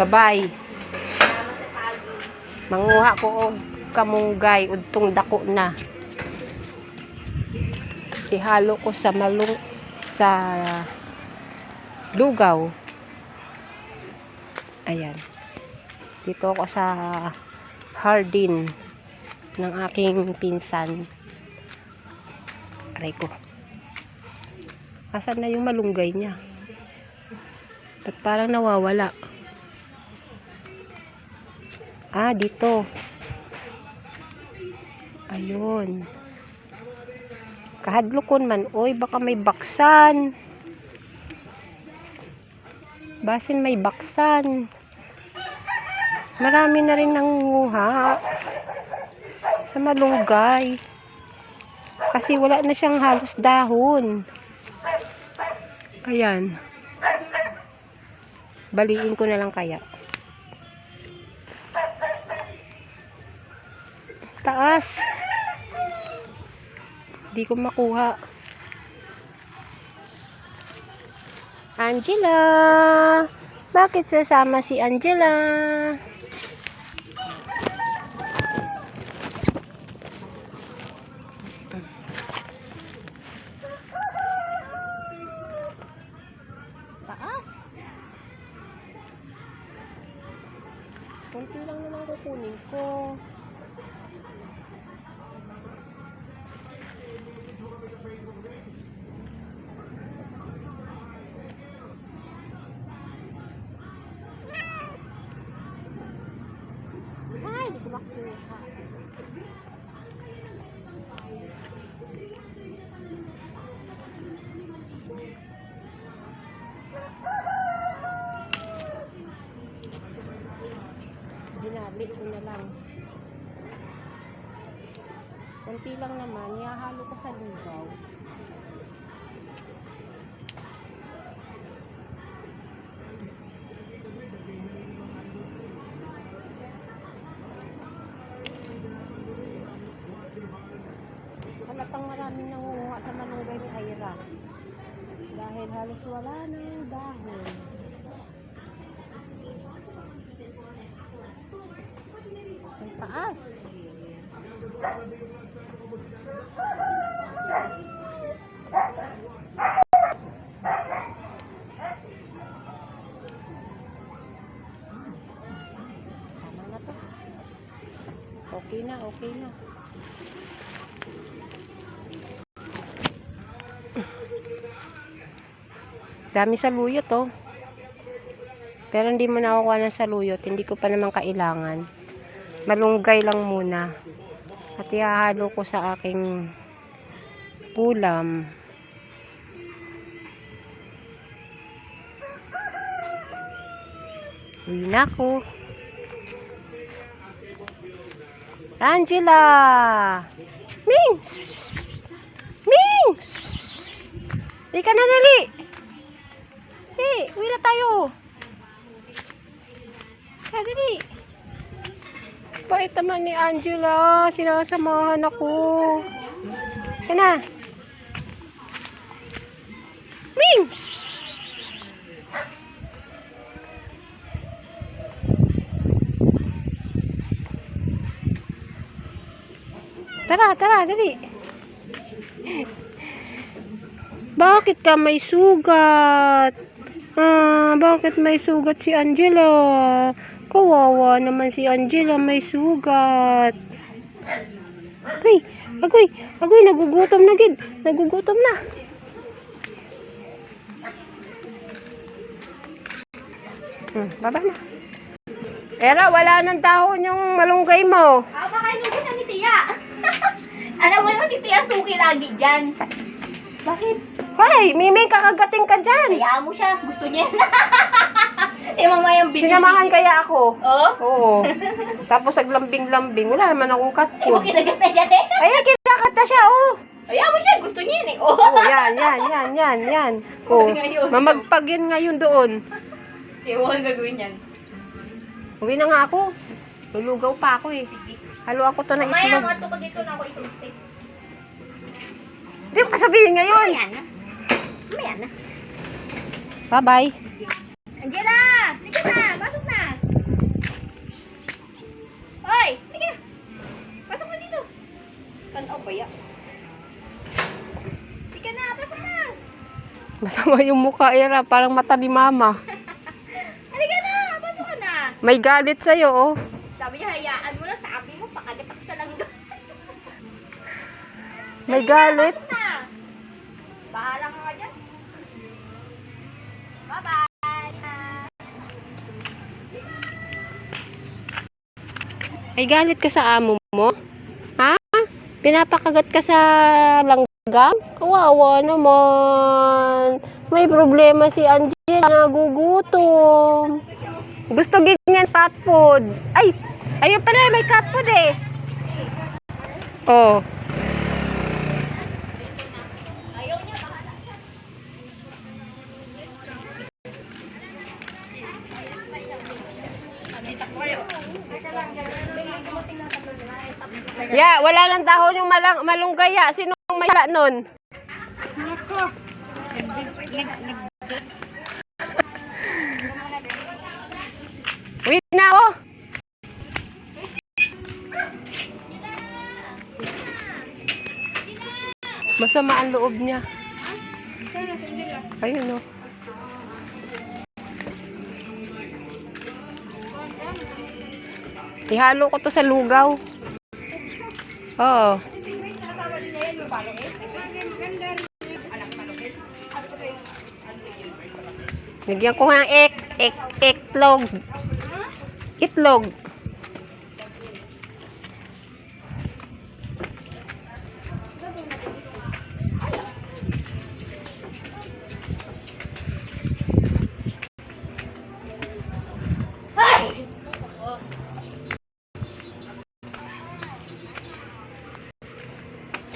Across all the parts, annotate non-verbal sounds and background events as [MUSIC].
Bye-bye. Manguha ko og kamunggay udtong dako na. Ihalo ko sa malung sa lugaw. Ayan. Dito ako sa Hardin ng aking pinsan. Aray ko. Asan na yung malunggay niya? Ba't parang nawawala? Ah, dito. Ayun. Kahadlokon man. Oy, baka may baksan. Basin may baksan. Marami na rin nangunguha sa malunggay. Kasi wala na siyang halos dahon. Ayan. Baliin ko na lang kaya. Taas. Di ko makuha. Angela! Bakit sasama si Angela? Taas. Kunti lang naman kukunin ko. Kunti lang naman, ihahalo ko sa lugaw. Halatang maraming nangunguha sa malunggay ni Ira. Dahil halos wala nang dahon. Ang taas. Tama na to. Okay na, okay na. Dami saluyot oh. Pero hindi mo nakukuha ng saluyot. Hindi ko pa naman kailangan. Malunggay lang muna. At ihahalo ko sa aking ulam. Uwi na ako. Angela! Ming! Ming! Di ka na dali! Di, uwi na tayo. Kaya dali. Bait naman ni Angela. Sinasamahan ako. Kaya na. Ming! Tara, tara, dali. Bakit ka may sugat? Ah, bakit may sugat si Angela? Kawawa naman si Angela may sugat. Agoy, agoy, agoy, nagugutom na gid. Nagugutom na. Hmm, baba na. Era, wala nang dahon yung malunggay mo. Ah, baka inubusan ni Tia. [LAUGHS] Alam mo naman si Tia suki lagi dyan. Bakit? Hoy, Miming, kakagating ka dyan. Hayaan mo siya. Gusto niya. [LAUGHS] si mama yung binili. Sinamahan kaya ako. Oh? Oo. [LAUGHS] Tapos naglambing-lambing. Wala naman akong cut Eh, mo food. kinagat na siya, te. Ayan, kinakat na siya, oh. Hayaan mo siya. Gusto niya yun eh. Oh. Oh, yan, yan, yan, yan, yan. Oh, mamagpag yun ngayon doon. Ewan gagawin yan. Uwi na nga ako. Lulugaw pa ako eh. Halo ako to na itlog. Mamaya ato ko dito na ako isuntik. Hindi ko sabihin ngayon. Mamaya na. Mamaya na. Bye-bye. Angela! Sige na! Pasok na! Hoy! Sige na! Pasok na dito! Tanaw ba ya? Sige na! Pasok na! Masama yung mukha, Ira. Parang mata ni Mama. [LAUGHS] Halika na! Pasok ka na! May galit sa'yo, oh. May galit. Bahala ka nga dyan. Bye-bye. May galit ka sa amo mo? Ha? Pinapakagat ka sa langgam? Kawawa naman. May problema si Angela. Nagugutom. Gusto ganyan cat food. Ay! Ayun pala, may cat food eh. Oh. Ayaw niya, bahala siya. Yeah, wala lang dahon yung malang, malunggaya. Sino ang may nun? Wait na ako. Masama ang loob niya. Ayun oh. o. Ihalo ko to sa lugaw. Oo. Nagyan ko ng ek, ek, eklog. Itlog.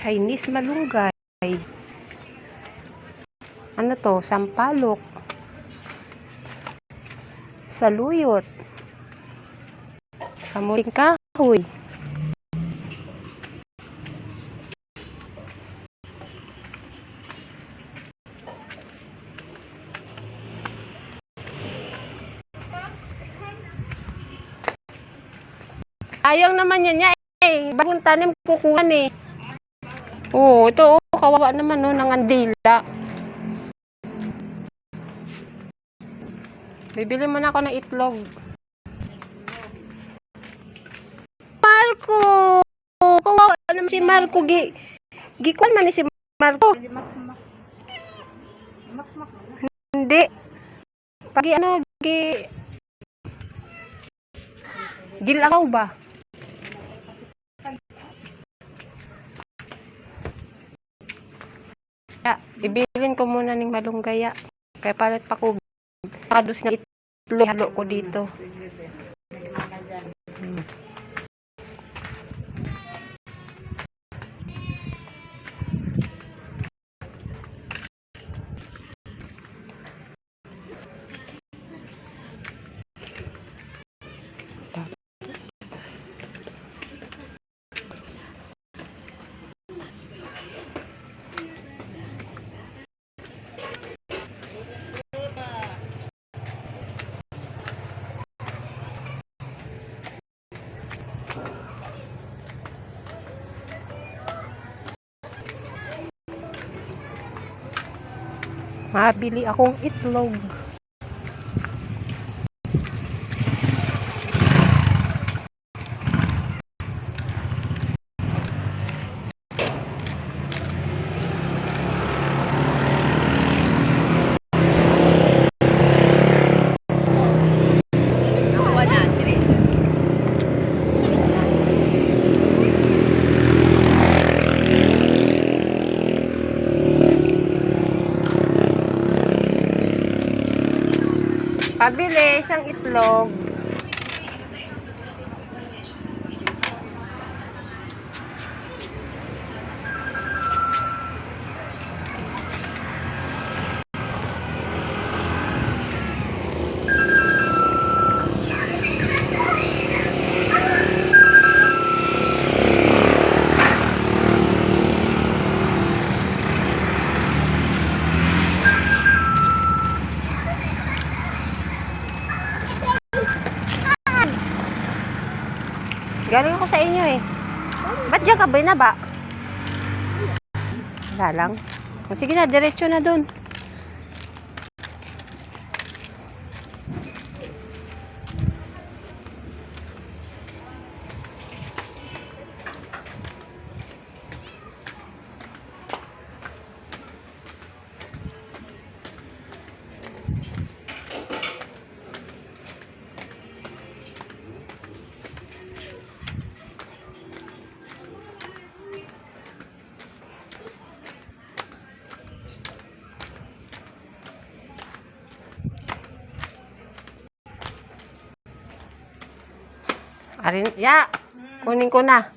Chinese malunggay. Ano to? Sampalok. Saluyot. Kamuting kahoy. Ayang naman yan niya eh. Bagong tanim kukuhan eh. Oo, ito oh, kawawa naman no, ng andila. Bibili mo na ako ng itlog. Marco! Kawawa naman si Marco. Gi, gikuan man ni si Marco. Hindi. Pagi ano, gi... Gilakaw ba? Ya, ibilin ko muna ng malunggaya. Kaya palit pa ko kadus na itlog ko dito. Hmm. Mabili akong itlog. Pabili isang itlog. Galing ako sa inyo eh. Ba't dyan ka ba? Wala lang. Sige na, diretso na dun. Arin, ya. Kunin ko na.